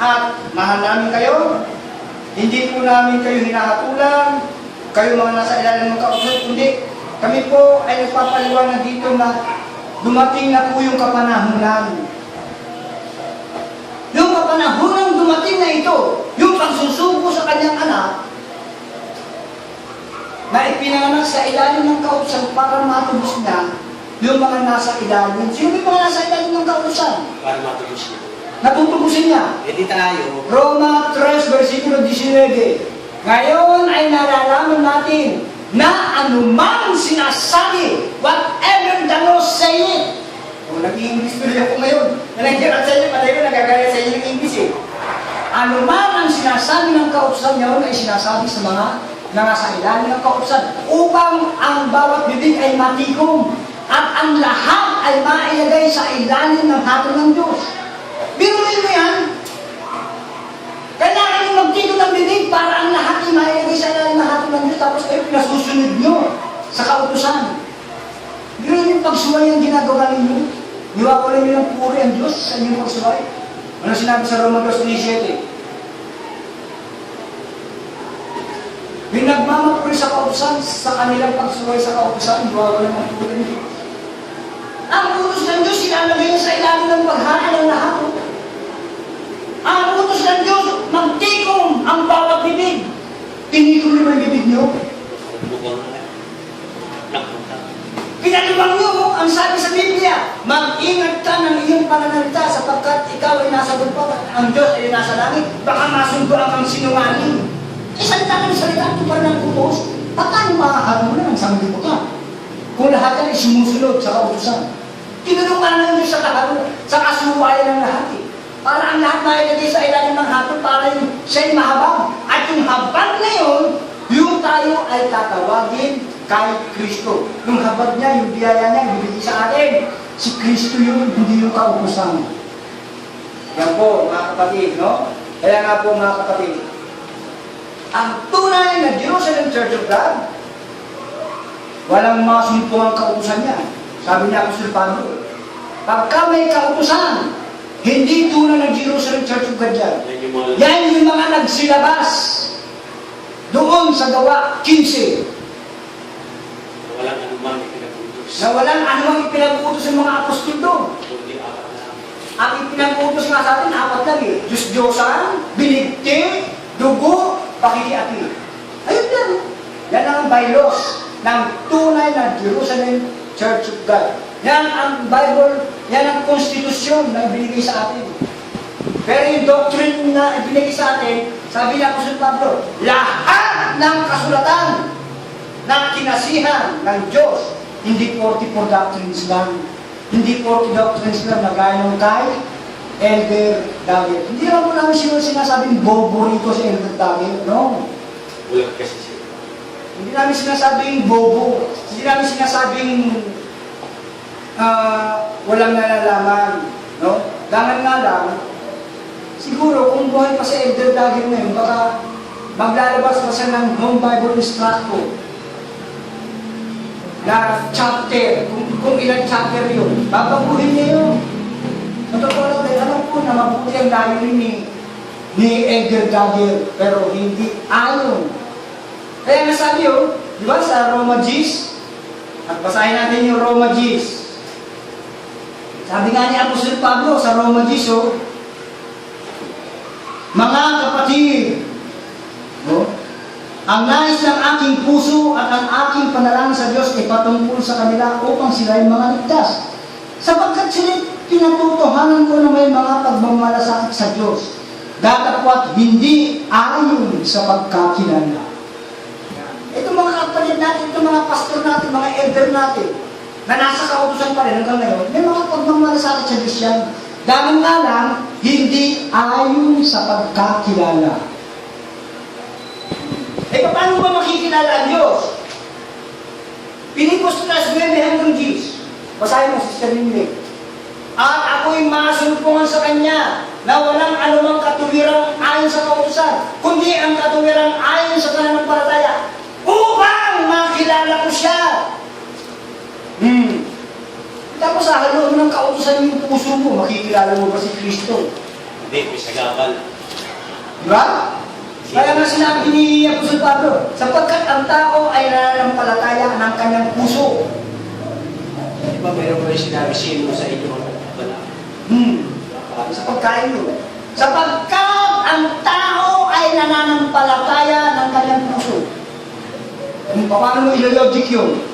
at mahal namin kayo. Hindi po namin kayo hinahatulan, kayo mga nasa ilalim ng kautos, kundi kami po ay nagpapaliwanag dito na dumating na po yung kapanahunan. Yung kapanahunang dumating na ito, yung pagsusuko sa kanyang anak, na ipinanganak sa ilalim ng kautusan para matubos niya yung mga nasa ilalim. Sino yung mga nasa ilalim ng kautusan? Para matubos niya. Natutubusin niya. E di tayo, Roma 3, versikulo 19. Ngayon ay nalalaman natin na anumang sinasabi, whatever the say it. Kung nag-i-English tuloy ako ngayon, na nagkirat sa inyo, patay ko nagagaya sa inyo ng English eh. Anuman ang sinasabi ng kautusan niyon ay sinasabi sa mga na nasa ilalim ng kautusan upang ang bawat bibig ay matikom at ang lahat ay mailagay sa ilalim ng hatol ng Diyos. Biruin mo yan. Kailangan yung magtito ng bibig para ang lahat ay mailagay sa ilalim ng hatol ng tapos kayo pinasusunod nyo sa kautusan. Biruin yung pagsuway ang ginagawa ninyo. Niwawalan nyo ng puri ang Diyos sa inyong pagsuway. Ano sinabi sa Roma 2.17? Pinagmamapuri sa kautusan sa kanilang pagsuway sa kautusan, niwawalan ng puri ang Diyos. Ang utos ilalagay niya sa ilalim ng paghati ng lahat. Ang utos ng Diyos, magtikom ang bawat bibig. Tinikom niyo ba yung bibig niyo? Pinalibang niyo ang sabi sa Biblia, mag-ingat ka ng iyong pananalita sapagkat ikaw ay nasa lupa, ang Diyos ay nasa langit, baka masundo ang ang sinungaling. Eh, salita ng salita, ito pa ng utos, paano makakano na ang sanglibutan? Kung lahat ay sumusunod sa kautusan. Tinulungan ng Diyos sa kahalo, sa kasuwayan ng lahat eh. Para ang lahat na ilagay sa ilalim ng hapon para yung siya'y mahabang. At yung habang na yun, yung tayo ay tatawagin kay Kristo. Yung habag niya, yung biyaya niya, yung bibigay sa atin. Si Kristo yun, hindi yung kautusan. Yan po, mga kapatid, no? Kaya nga po, mga kapatid, ang tunay na Jerusalem Church of God, walang masumpungang kautusan niya. Sabi niya Apostol Pablo, pagka may kautusan, hindi tunay ng Jerusalem Church of God yan. Yan yung mga... Nagsilabas doon sa gawa 15 Walang anumang ipinaputos. na walang anumang ipinag-utos ng mga apostol doon. Na. Ang ipinag-utos nga sa atin, apat lang eh. Diyos-Diyosan, binigti, dugo, pakikiati. Ayun lang. Yan ang bylaws ng tunay na Jerusalem Church of God. Yan ang Bible, yan ang konstitusyon na binigay sa atin. Pero yung doctrine na ibinigay sa atin, sabi ni Apostol Pablo, lahat ng kasulatan na kinasihan ng Diyos, hindi 44 doctrines lang, hindi 40 doctrines lang na gaya ng kay Elder David. Hindi naman po namin sino sinasabing bobo rito si Elder David, no? Walang kasi siya. Hindi namin sinasabing bobo, hindi namin sinasabing ah, walang nalalaman, no? Dangan nga lang, siguro kung buhay pa si Elder David ngayon, baka maglalabas pa siya ng home Bible instructor na chapter, kung, kung ilang chapter yun, babaguhin niya yun. Sa totoo lang, dahil alam ko na mabuti ang layunin ni, ni Edgar Dagger, pero hindi ayon. Kaya nga sabi yun, di ba sa Roma G's, at basahin natin yung Roma G's. Sabi nga ni Apostol Pablo sa Roma G's, oh, mga kapatid, no? Ang nais ng aking puso at ang aking panalangin sa Diyos ay patungkol sa kanila upang sila ay mga ligtas. Sapagkat sila pinatutuhanan ko na may mga pagmamalasakit sa Diyos. Datapwat hindi ayon sa pagkakilala. Ito mga kapatid natin, ito mga pastor natin, mga elder natin, na nasa kautusan pa rin hanggang ngayon, may mga pagmamalasakit sa Diyos yan. Dahil nga lang, hindi ayon sa pagkakilala. Eh, paano ba makikilala ang Diyos? Pinipos na sa 9 hanggang Diyos. Basahin mo, Sister Linley. At ako'y masumpungan sa Kanya na walang anumang katuwirang ayon sa kautusan, kundi ang katuwirang ayon sa pananampalataya upang makilala ko siya. Hmm. Tapos hahalo mo ng kautusan yung puso mo, makikilala mo ba si Kristo? Hindi, may sagabal. Di ba? Kaya nga sinabi ni Apostol Pablo, sapagkat ang tao ay nananampalataya ng kanyang puso. Di ba mayroon ko yung sinabi sino sa inyo? Hmm. Sa pagkain mo. Sapagkat ang tao ay nananampalataya ng kanyang puso. Kung paano mo ilologic yun?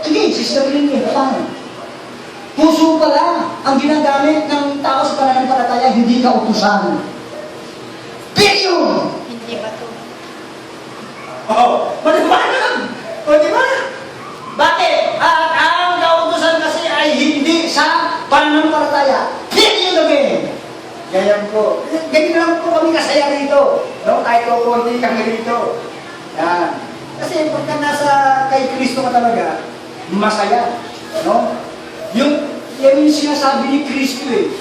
Sige, sisabihin niyo, paano? Puso pala ang ginagamit ng tao sa pananampalataya, hindi kautusan. Period! Hindi ba to? Oo. Maliwanag! O, di ba? Bakit? At ang kautusan kasi ay hindi sa pananampalataya. Period again! Ganyan po. Ganyan lang po kami kasaya rito. No? Kahit po konti kami rito. Yan. Kasi pagka nasa kay Kristo ka talaga, masaya. No? Yung, yan yung sinasabi ni Kristo eh.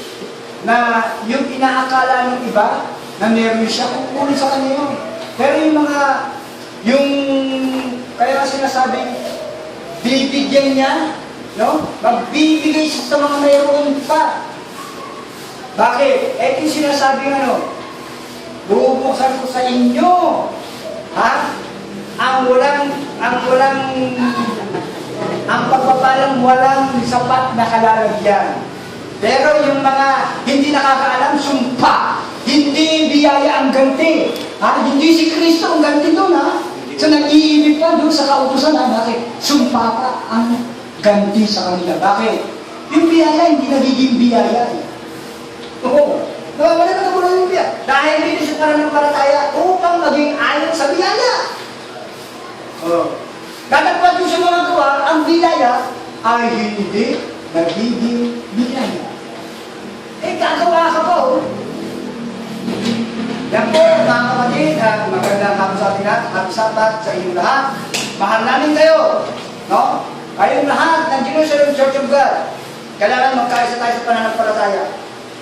Na yung inaakala ng iba, na meron siya, kukunin sa kanya yun. Pero yung mga, yung, kaya nga sinasabing, bibigyan niya, no? Magbibigay siya sa mga mayroon pa. Bakit? Eh, yung sinasabi ano, bubuksan ko sa inyo, ha? Ang walang, ang walang, ang pagpapalang walang sapat na kalalagyan. Pero yung mga hindi nakakaalam, sumpa. Hindi biyaya ang ganti. Ha? Hindi si Kristo ang ganti doon, ha? So nag-iibig pa doon sa kautusan, ha? Bakit? Sumpa pa ang ganti sa kanila. Bakit? Yung biyaya, hindi nagiging biyaya. eh. Oo. Nawawala na muna yung biyaya. Dahil dito sa pananampalataya upang maging ayon sa biyaya. Oo. Datapwat yung sa mga gawa, ang biyaya ay hindi nagiging biyaya. Eh, gagawa ka pa, oh. Yan po, mga kapatid, at magandang hapon sa ating lahat, happy Sabbath sa inyong lahat. Mahal namin kayo, no? Kayong lahat ng Jerusalem Church of God, kailangan magkaisa tayo sa pananampalataya.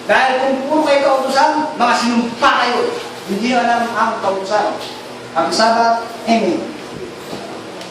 Dahil kung puro kayo kautusan, mga sinumpa kayo. Hindi alam ang kautusan. Happy Sabbath, Amen.